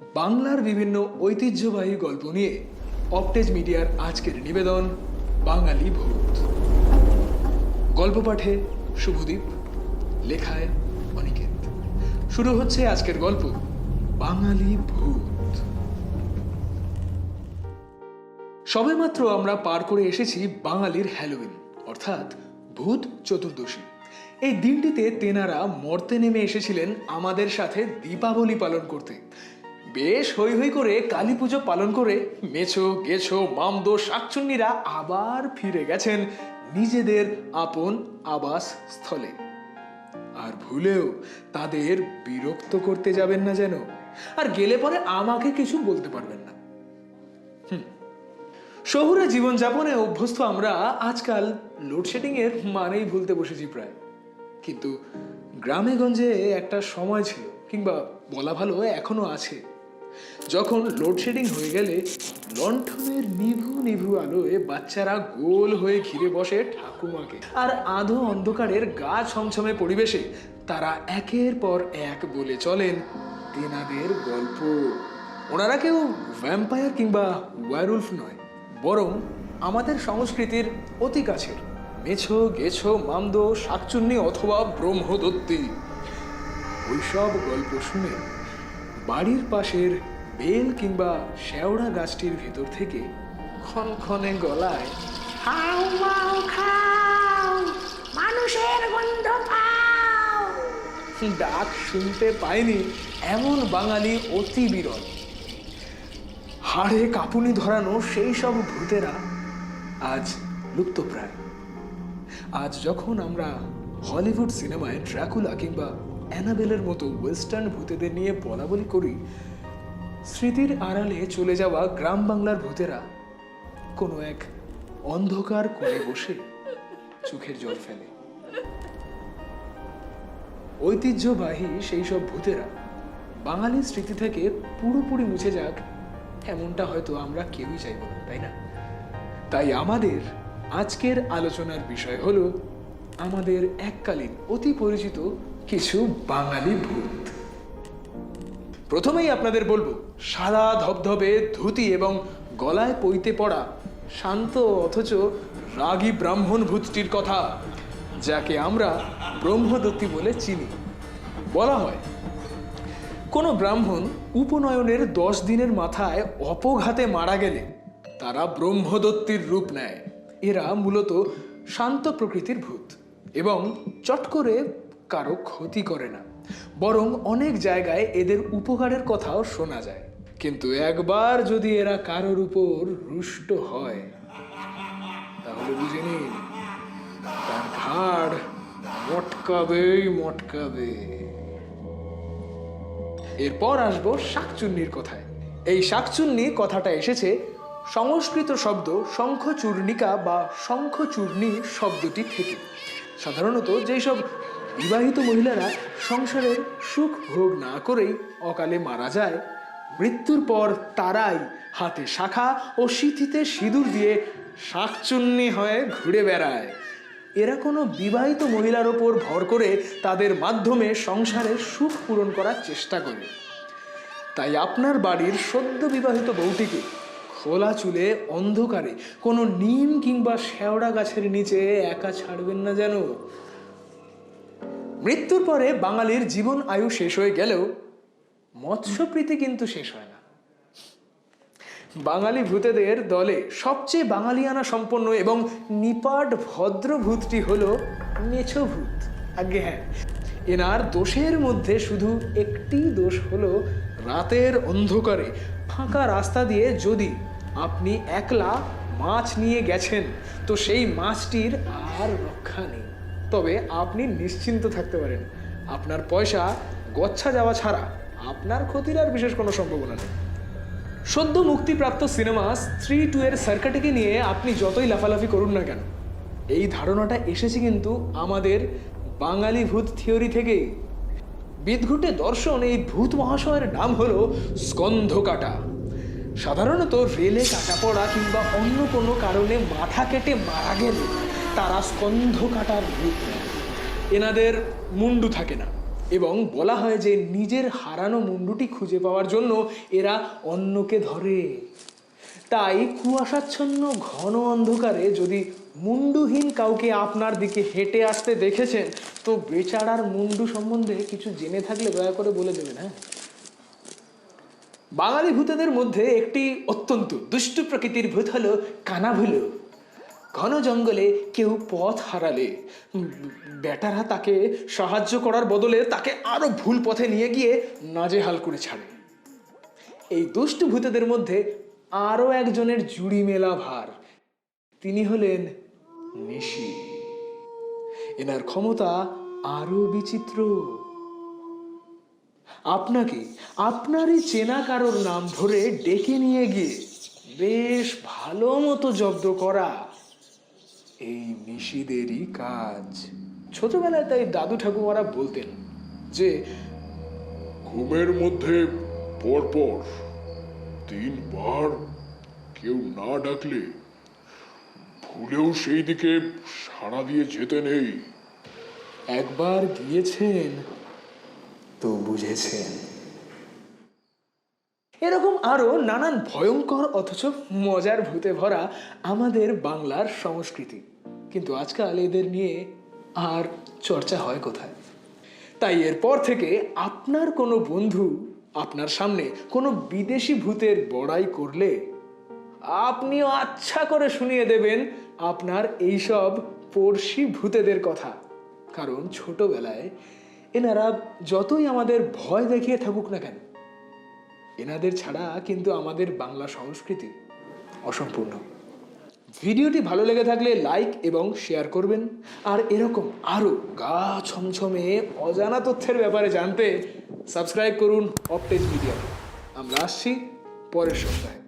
বাংলার বিভিন্ন ঐতিহ্যবাহী গল্প নিয়ে অপটেজ মিডিয়ার আজকের নিবেদন, বাঙালি ভূত। গল্প পাঠে শুভদীপ, লেখায় অনিকেত। শুরু হচ্ছে আজকের গল্প, বাঙালি ভূত। সবেমাত্র আমরা পার করে এসেছি বাঙালির হ্যালোউইন অর্থাৎ ভূত চতুর্দশী। এই দিনটিতে তেনারা মর্তে নেমে এসেছিলেন আমাদের সাথে দীপাবলি পালন করতে। বেশ হই হই করে কালী পুজো পালন করে মেছো, গেছো, মামদো, শাকচুন্নিরা আবার ফিরে গেছেন নিজেদের আপন আবাস স্থলে। আর ভুলেও তাদের বিরক্ত করতে যাবেন না যেন। আর গেলে পরে আমাকে কিছু বলতে পারবেন না। শহুরে জীবনযাপনে অভ্যস্ত আমরা আজকাল লোডশেডিং এর মানেই ভুলতে বসেছি প্রায়। কিন্তু গ্রামে গঞ্জে একটা সময় ছিল, কিংবা বলা ভালো এখনও আছে। যখন লোডশেডিং হয়ে গেলে লণ্ঠনের নিভু নিভু আলোয় বাচ্চারা গোল হয়ে ঘিরে বসে ঠাকুমাকে। আর আধো অন্ধকারের গা ছমছমে পরিবেশে তারা একের পর এক বলে চলেন তেনাদের গল্প। ওনারা কেউ ভ্যাম্পায়ার কিংবা ওয়ারুলফ নয়, বরং আমাদের সংস্কৃতির অতি কাছের মেছো, গেছো, মামদো, শাকচুন্নি অথবা ব্রহ্মদত্তি। ওইসব গল্প শুনে বাড়ির পাশের বেল কিংবা শেওড়া গাছটির ভেতর থেকে ক্ষণক্ষণে গলায়, খাও মাও খাও, মানুষের গন্ধ পাও। ডাক শুনতে পায়নি এমন বাঙালি অতি বিরল। হাড়ে কাঁপুনি ধরানো সেই সব ভূতেরা আজ লুপ্তপ্রায়। আজ যখন আমরা হলিউড সিনেমায় ড্রাকুলা কিংবা অ্যানাবেলের মতো ওয়েস্টার্ন ভূতেদের নিয়ে বলা বলি করি, স্মৃতির আড়ালে চলে যাওয়া গ্রাম বাংলার ভূতেরা কোনো এক অন্ধকার করে বসে চোখের জল ফেলে। ঐতিহ্যবাহী সেই সব ভূতেরা বাঙালির স্মৃতি থেকে পুরোপুরি মুছে যাক, এমনটা হয়তো আমরা কেউই চাইব না, তাই না? তাই আমাদের আজকের আলোচনার বিষয় হলো আমাদের এককালীন অতি পরিচিত কিছু বাঙালি ভূত। প্রথমেই আপনাদের বলব, সাদা ধবধবে, ধুতি এবং গলায় পইতে পড়া, শান্ত অথচ রাগী ব্রাহ্মণ ভূতটির কথা, যাকে আমরা ব্রহ্মদত্তি বলে চিনি। বলা হয়, কোনো ব্রাহ্মণ উপনয়নের দশ দিনের মাথায় অপঘাতে মারা গেলে তারা ব্রহ্মদত্তির রূপ নেয়। এরা মূলত শান্ত প্রকৃতির ভূত এবং চট করে কারও ক্ষতি করে না। বরং অনেক জায়গায় এদের উপকারের কথাও শোনা যায়। কিন্তু একবার যদি এরা কারোর উপর রুষ্ট হয়, তাহলে বুঝে নিন, তার ঘাড় মটকাবেই মটকাবে। এরপর আসব শাকচুন্নির কথায়। এই শাকচুন্নি কথাটা এসেছে সংস্কৃত শব্দ শঙ্খচূর্ণিকা বা শঙ্খচূর্ণী শব্দটি থেকে। সাধারণত যেই সব বিবাহিত মহিলারা সংসারের সুখ ভোগ না করেই অকালে মারা যায়। মৃত্যুর পর তারাই হাতে শাখা ও সিথিতে সিঁদুর দিয়ে শাকচুন্নি হয়ে ঘুরে বেড়ায়। এরা কোনো বিবাহিত মহিলার ওপর ভর করে তাদের মাধ্যমে সংসারের সুখ পূরণ করার চেষ্টা করে। তাই আপনার বাড়ির সদ্য বিবাহিত বউটিকে খোলা চুলে, অন্ধকারে কোনো নিম কিংবা শেওড়া গাছের নিচে একা ছাড়বেন না যেন। মৃত্যুর পরে বাঙালির জীবন আয়ু শেষ হয়ে গেলেও মৎস্যপ্রীতি কিন্তু শেষ হয় না। বাঙালি ভূতেদের দলে সবচেয়ে বাঙালিয়ানা সম্পন্ন এবং নিপাট ভদ্র ভূতটি হল মেছো ভূত। আগে হ্যাঁ এনার দোষের মধ্যে শুধু একটি দোষ হলো রাতের অন্ধকারে ফাঁকা রাস্তা দিয়ে যদি আপনি একলা মাছ নিয়ে গেছেন, তো সেই মাছটির আর রক্ষা নেই। তবে আপনি নিশ্চিন্ত থাকতে পারেন। আপনার পয়সা গচ্ছা যাওয়া ছাড়া আপনার ক্ষতির আর বিশেষ কোনো সম্ভাবনা নেই। সদ্য মুক্তিপ্রাপ্ত সিনেমা স্ত্রী টু এর সার্কাটিকে নিয়ে আপনি যতই লাফালাফি করুন না কেন, এই ধারণাটা এসেছে কিন্তু আমাদের বাঙালি ভূত থিওরি থেকেই। বিদঘুটে দর্শন এই ভূত মহাশয়ের নাম হলো স্কন্ধ কাটা সাধারণত রেলে কাটা পড়া কিংবা অন্য কোনো কারণে মাথা কেটে মারা গেলে তারা স্কন্ধ কাটার রূপ এনাদের মুন্ডু থাকে না এবং বলা হয় যে নিজের হারানো মুন্ডুটি খুঁজে পাওয়ার জন্য এরা অন্যকে ধরে। তাই কুয়াশাচ্ছন্ন ঘন অন্ধকারে যদি মুন্ডুহীন কাউকে আপনার দিকে হেঁটে আসতে দেখেছেন, তো বেচারার মুন্ডু সম্বন্ধে কিছু জেনে থাকলে দয়া করে বলে দেবেন হ্যাঁ? বাঙালি ভূতেদের মধ্যে একটি অত্যন্ত দুষ্ট প্রকৃতির ভূত হলো কানাভুলো। ঘন জঙ্গলে কেউ পথ হারালে। বেটারা তাকে সাহায্য করার বদলে তাকে আরও ভুল পথে নিয়ে গিয়ে নাজেহাল করে ছাড়ে। এই দুষ্ট ভূতেদের মধ্যে আরও একজনের জুড়ি মেলা ভার। তিনি হলেন নিশি। এনার ক্ষমতা আরও বিচিত্র। আপনাকে আপনারই চেনা কারোর নাম ধরে ডেকে নিয়ে গিয়ে বেশ ভালো মতো জব্দ করা। এই নিশিদেরই কাজ। ছোটবেলায় তাই দাদু ঠাকুমারা বলতেন যে ঘুমের মধ্যে পরপর তিনবার কেউ না ডাকলে ভুলেও সেই দিকে সাড়া দিয়ে যেতে নেই। একবার গিয়েছেন তো বুঝেছেন। এরকম আরও নানান ভয়ঙ্কর অথচ মজার ভূতে ভরা আমাদের বাংলার সংস্কৃতি। কিন্তু আজকাল এদের নিয়ে আর চর্চা হয় কোথায়? তাই এরপর থেকে আপনার কোনো বন্ধু আপনার সামনে কোনো বিদেশি ভূতের বড়াই করলে আপনিও আচ্ছা করে শুনিয়ে দেবেন আপনার এইসব পড়শি ভূতেদের কথা। কারণ ছোটবেলায় এনারা যতই আমাদের ভয় দেখিয়ে থাকুক না কেন এনাদের ছাড়া কিন্তু আমাদের বাংলা সংস্কৃতি অসম্পূর্ণ। ভিডিওটি ভালো লেগে থাকলে লাইক এবং শেয়ার করবেন। আর এরকম আরও গা ছমছমে অজানা তথ্যের ব্যাপারে জানতে সাবস্ক্রাইব করুন অপটেজ মিডিয়া। আমরা আসছি পরের সপ্তাহে।